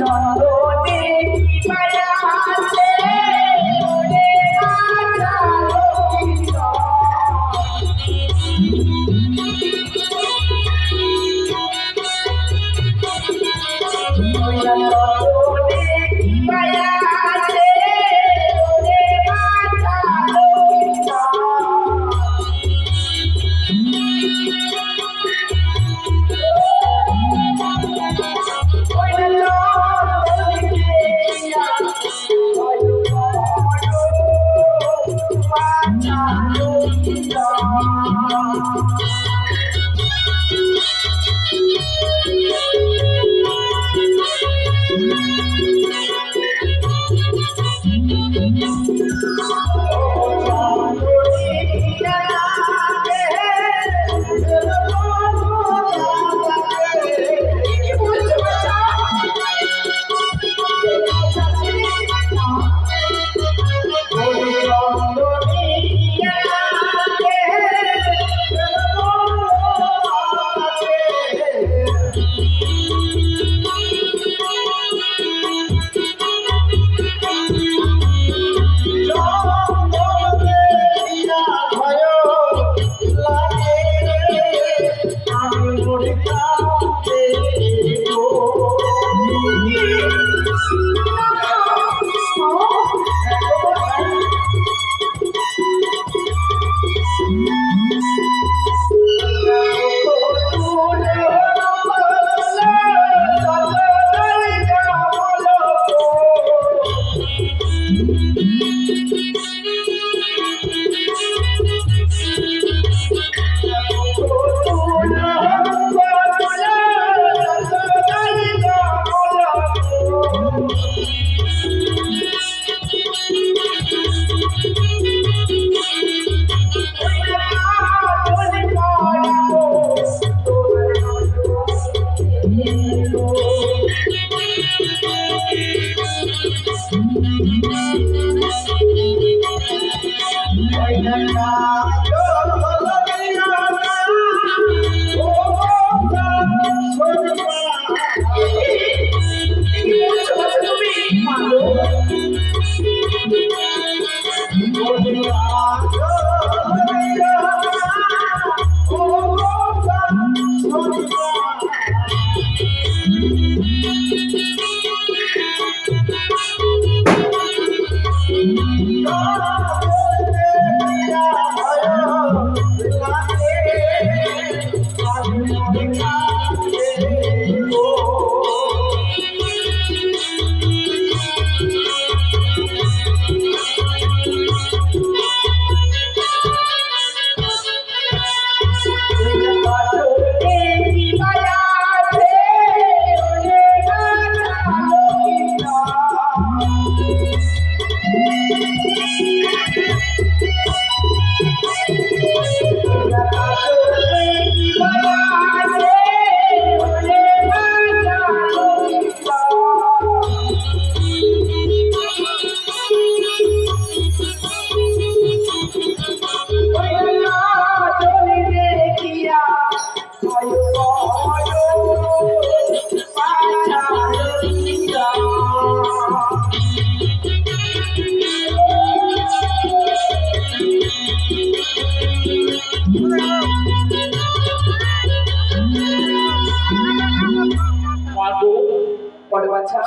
চলো মায়া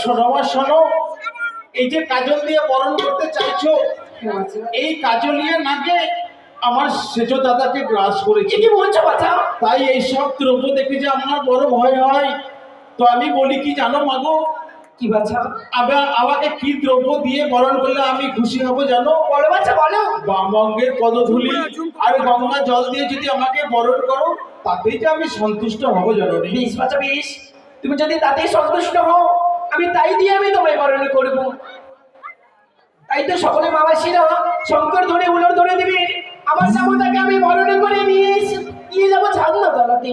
শোনো মা শোনো। এই যে কাজল দিয়ে বরণ করতে চাইছো হ্যাঁ এই কাজলিয়ে নাকে আমার সেজ দাদাকে গ্রাস করেছে। কি বলছো বাচ্চা? তাই এই সব দ্রব্য দেখে যে আমার বড় ভয় হয়। তো আমি বলি কি জানো মাগো কি বাচ্চা আবার আমাকে কি দ্রব্য দিয়ে বরণ করলে আমি খুশি হব জানো? বড় বাচ্চা বলো। বামঙ্গের পদধূলি আর গঙ্গা জল দিয়ে যদি আমাকে বরণ করো তাতেই যে আমি সন্তুষ্ট হব জানো। বেশ বাচ্চা বেশ। তুমি যদি তাতেই সন্তুষ্ট হও আমি তাই দিয়ে আমি তোমায় বরণ করব। তাই তো সকলে বাবাসীরা শঙ্কর ধরে উলর ধরে দিবে। আমার জামতাকে আমি বরণ করে নিয়ে নিয়ে যাব ছাদনা তলাতে।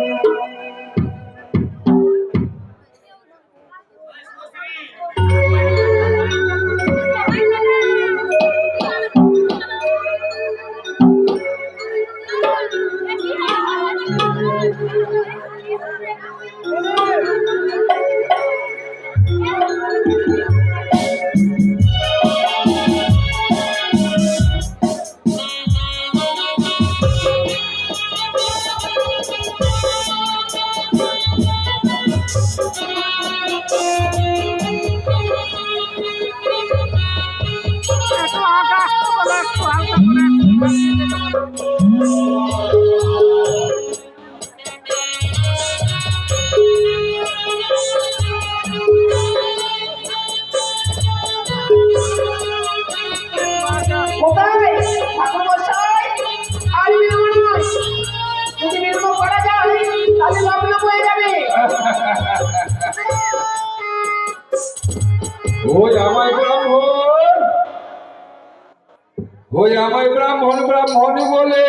ওই আমায় ব্রাহ্মণ ব্রাহ্মণ বলে।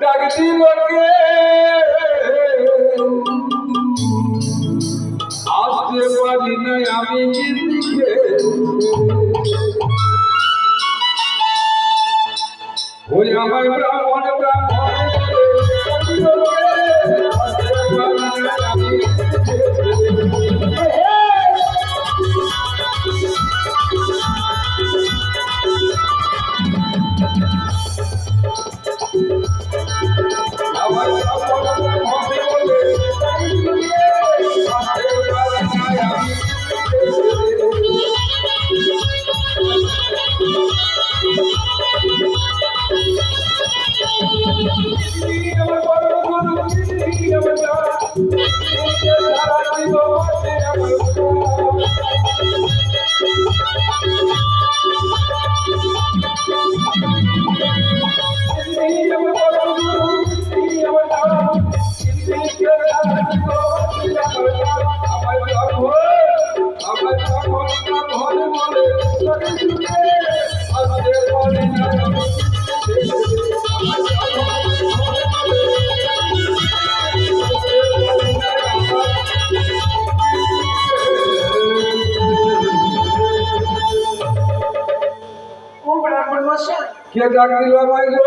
ডাকতি লোকে আসতে পারি নাই আমি দিকে ওই আমায় ব্রাহ্মণ ব্রাহ্মণ আমি মশাই কে ডাক দিল আমায় গো?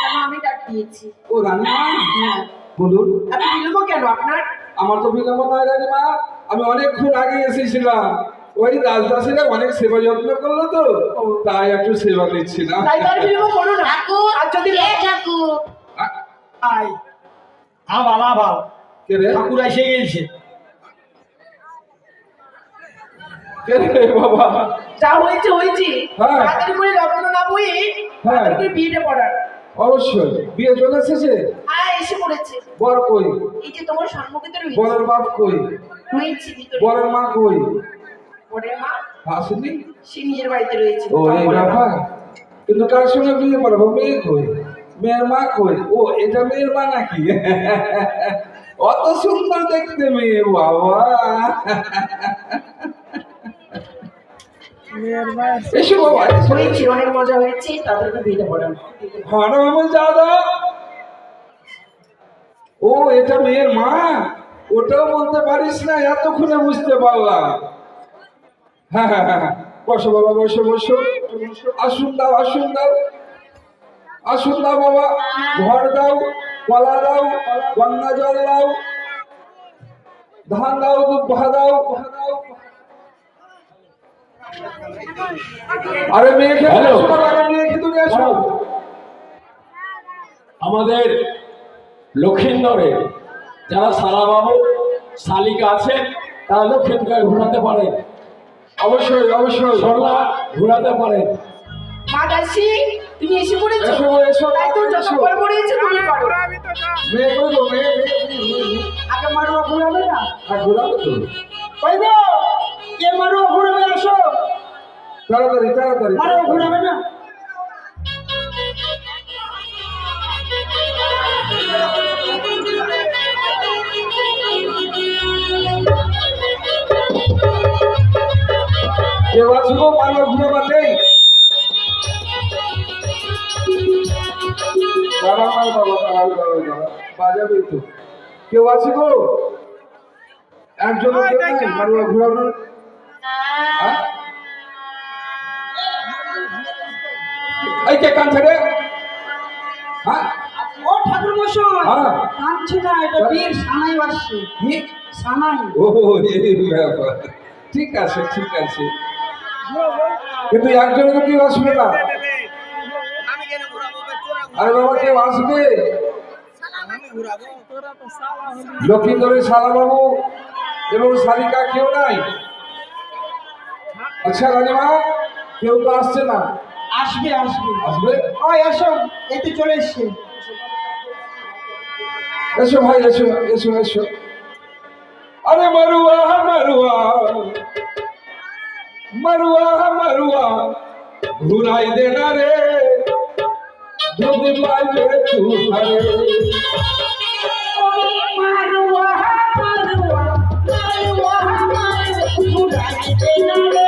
কেন আমি ডাক দিয়েছি? ও রানীমা হ্যাঁ। বলুন। এত বিলম্ব কেন আপনার? আমার তো বিলম্ব নয় রানীমা আমি অনেকক্ষণ আগে এসেছিলাম। ওই রাজদাসীরা অনেক সেবা যত্ন করল তো। তাই একটু সেবা নিচ্ছিলাম। তাই তার বিলম্ব করো না। আর যদি ঠাকুর? আ- আবার আবার কে রে? ঠাকুর এসে গেছে কে রে বাবা। যা হয়েছে হয়েছে। হ্যাঁ। তাড়াতাড়ি করে লগ্ন না বই হ্যাঁ। তাড়াতাড়ি বিয়েটা পড়ার। অবশ্যই। বিয়ে চলে এসেছে? হ্যাঁ এসে পড়েছে। বর কই? এই যে তোমার সম্মুখে তো রয়েছে। বরের বাপ কই? রয়েছে ভিতরে। বরের মা কই? মা? আসেনি? সে নিজের বাড়িতে রয়েছে। ও এই ব্যাপার। কিন্তু কার সঙ্গে বিয়ে পড়াবো? মেয়ে কই? মেয়ের মা কই? ও এটা মেয়ের মা নাকি? অত সুন্দর দেখতে মেয়ে বাবা। এসো বাবা মজা হয়েছে তাদেরকে হানো দাদা ও এটা মেয়ের মা? ওটাও বলতে পারিস না এতক্ষণে বুঝতে পারলাম। হ্যাঁ হ্যাঁ হ্যাঁ। বসো বাবা বসো বসো। আসুন দাও আসুন দাও। আসুন দাও বাবা। ঘর দাও কলা দাও গঙ্গা জল দাও। ধান দাও দুধ দাও। আরে মেয়ে খেতে Hello. আসো আমাদের লক্ষিন্দরে যারা সারাবাবু শালিকা আছে তারা লক্ষিন্দরকে ঘোরাতে পারে অবশ্যই অবশ্যই। সরলা ঘোরাতে পারে মা দাসী তুমি এসে পড়েছো? এসো এসো তাই তো যত পড়েছে তুমি পারো আমি তো যা মেয়ে কই গো মেয়ে মেয়ে। আগে ঘুরাবে না? আর ঘোরাবে তো। কই গো? এ মারুয়া ঘুরাবে আসো। তাড়াতাড়ি তাড়াতাড়ি মারুয়া ঘুরাবে না। কেউ আছো গো মারো ঘুরাবার নেই। দাঁড়াও না বাবা দাঁড়াও দাঁড়াও দাঁড়াও বাজাবে তো কেউ আছে গো? একজন মারুয়া ঘুরানোর? এই কে কান ছেড়ে হ্যাঁ? ও ঠাকুর মশাই হ্যাঁ। কাঁদছে না এটা সানাই আসছে সানাই। ও ঠিক আছে ঠিক আছে। কিন্তু একজনে তো কেউ আসবে না। আরে বাবা কেউ আসবে? লক্ষ্মীন্দরের শালাবাবু এবং শালিকা কেউ নাই? আচ্ছা রানীমা কেউ তো আসছে না। আসবে আসবে। আসবে? ওই এসো এই তো চলে এসছে। এসো ভাই এসো এসো এসো। আরে মারুয়া মারুয়া। মারুয়া মারুয়া ঘুরাই দে না রে। যদি পাইবে তুহারে মারুয়া মারুয়া মারুয়া মারুয়া ঘুরাইতে না রে।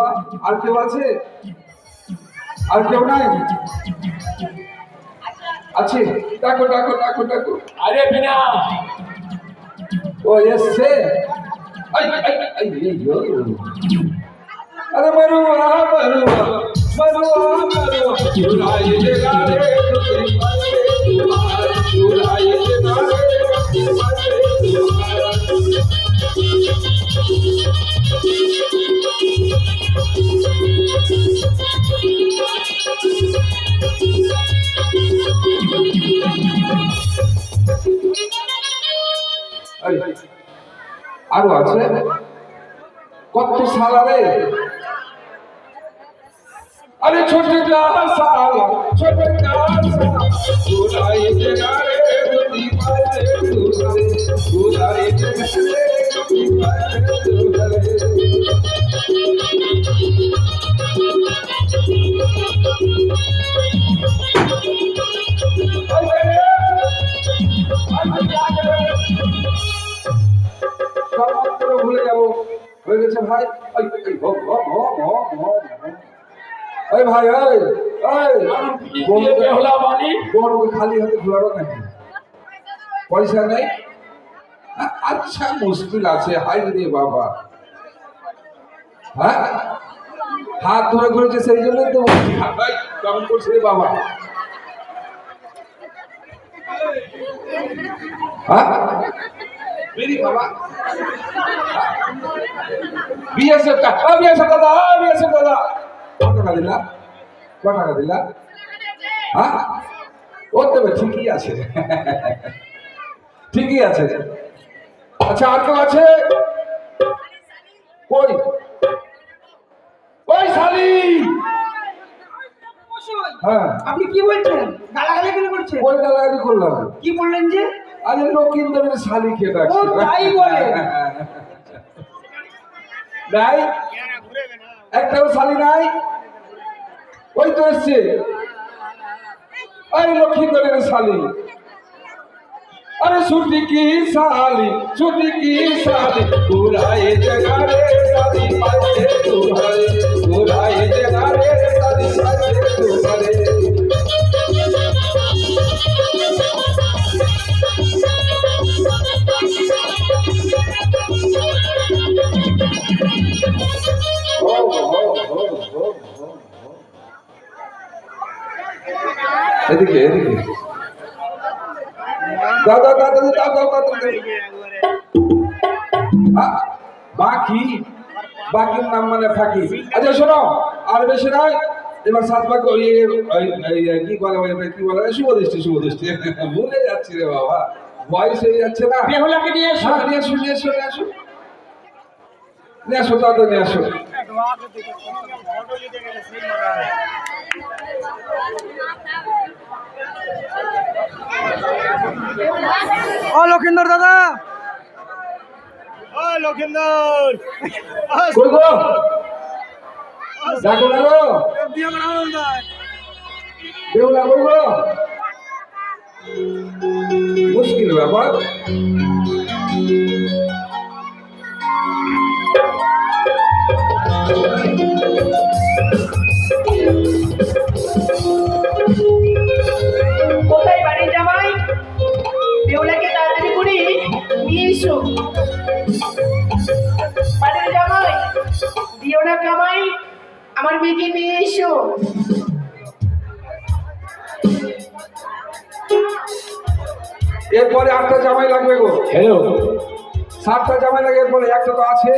বাবা আর কেউ আছে? আর কেউ নাই? আছে। ডাকো ডাকো ডাকো ডাকো। আরে বিনা। ও এসছে। আরে মরুয়া মরুয়া মরুয়া মরুয়া চুরাই দে গারে তুই পারে তুমার চুরাই দে গারে আরও আছে? কত সালা রে আরে ছোট দাসাল ছোট দাসাল তোরাই জানারে যদি পারে তোরাই তোরাই জানারে যদি পারে তোরাই সর্বত্র ভুলে যাব হয়ে গেছে ভাই ওই ওই ভগ ভগ ভগ ভগ ভগ ওই ভাই ওই ওই গরু খালি হাতে ঘোরাবো নাকি পয়সা নেই? আচ্ছা মুশকিল আছে। হাই রে বাবা। হ্যাঁ? হাত ধরে ঘুরেছে সেই জন্যই তো ভাই কেমন করছে রে বাবা? হ্যাঁ? বেরি বিএসএফ দাদা ও বিএসএফ দাদা। কত টাকা দিলা? কত টাকা দিলা? হ্যাঁ? ও তবে ঠিকই আছে। ঠিকই আছে। আচ্ছা আর কেউ আছে? কই? ওই শালি! হ্যাঁ। আপনি কি বলছেন? গালাগালি কেন করছেন? ওই গালাগালি করলাম। কি বললেন যে? আরে লক্ষ্মীন্দরের শালি খেয়ে ডাকছে তাই বলে? নাই একটাও শালি নাই। ওই তো এসছে। আরে লক্ষ্মী করে শালি। আরে ছুটি কি শালি, ছুটি কি শালি? ঘুরাই জগারে শালি পাতে তোহারে এদিকে এদিকে। দাও দাদা বাকি বাকির নাম মানে ফাঁকি। আচ্ছা শোনো আর বেশি নয় এবার সাত ভাগ কি বলে কি বলে শুভ দৃষ্টি শুভ দৃষ্টি ভুলে যাচ্ছি রে বাবা বয়স হয়ে যাচ্ছে না। বেহুলাকে নিয়ে আসো। হ্যাঁ, নিয়ে আসো নিয়ে আসো নিয়ে আসো। নিয়ে আসো তাদের নিয়ে আসো। ও লক্ষিন্দর দাদা। ও লক্ষিন্দর। করব দেখো লাগো দেউ লাগো মুশকিল ব্যাপার। আমার মেয়েকে নিয়ে এসো। এরপরে আটটা জামাই লাগবে গো। হ্যালো সাতটা জামাই লাগে এরপরে একটা তো আছে।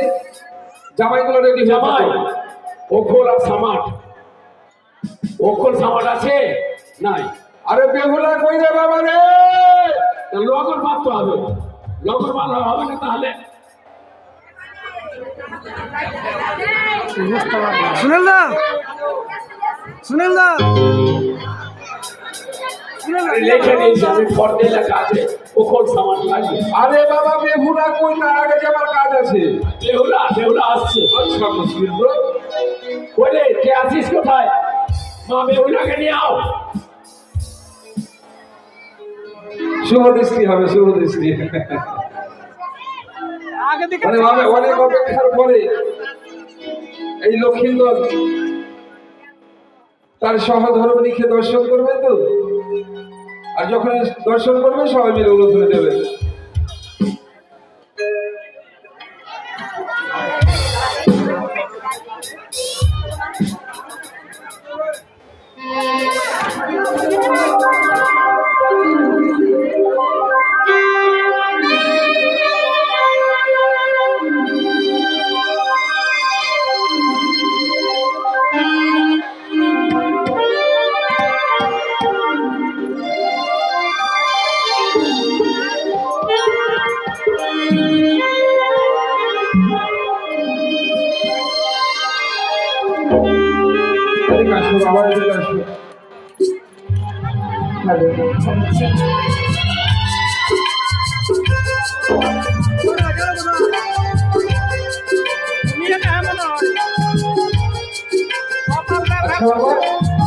জামাইগুলো রেডি জামাই। ওখোল আর সামাট ওখোল সামাট আছে? নাই। আরে বেহুলা কই রে বাবা রে? তা লগর মারতে হবে। লগর মারলে হবে না তাহলে? সুনীল দা! সুনীল দা! সুনীল দা আমি ফর্দে লেখা আছে ওখোল সামাট লাগবে আরে বাবা বেহুলা কই? তার আগে যে কাজ আছে। বেহুলা বেহুলা আসছে। আচ্ছা মুশকিল তো ওরে কে আছিস কোথায়? মা বেহুলাকে নিয়ে আও। শুভ দৃষ্টি হবে শুভ দৃষ্টি। আগে দিকে মানে অনেক অপেক্ষার পরে এই লক্ষিন্দর তার সহধর্মনীকে দর্শন করবে তো? আর যখন দর্শন করবে সবাই মিলে ধরে দেবে।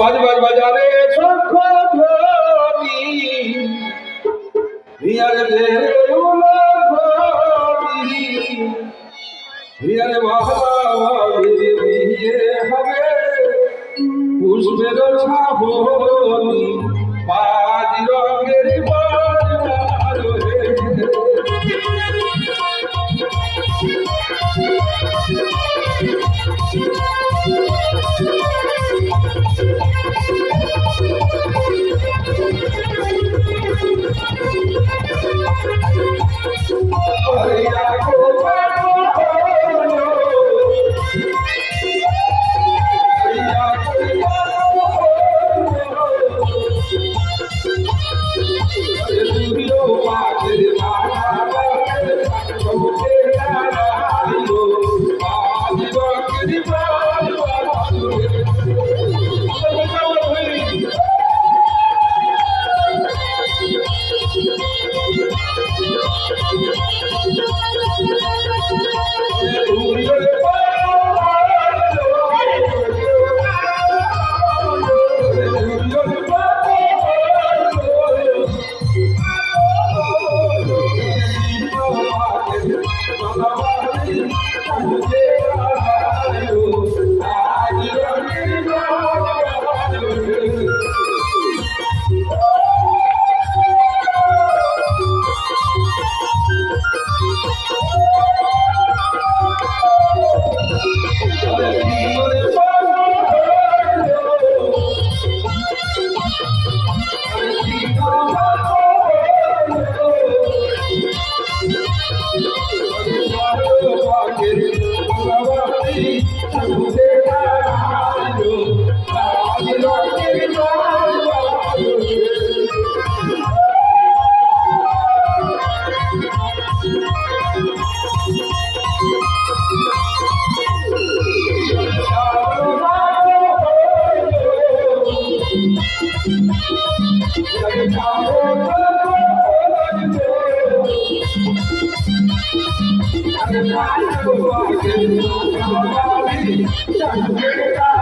বাজ বাজারে শঙ্খ ধ্বনি হিয়ার দেউল ঘড়ি হিয়ার মহাবীর বিয়ে হবে। পুষ্পের ছাবনি পাঁচ রঙের বাজার Thank you.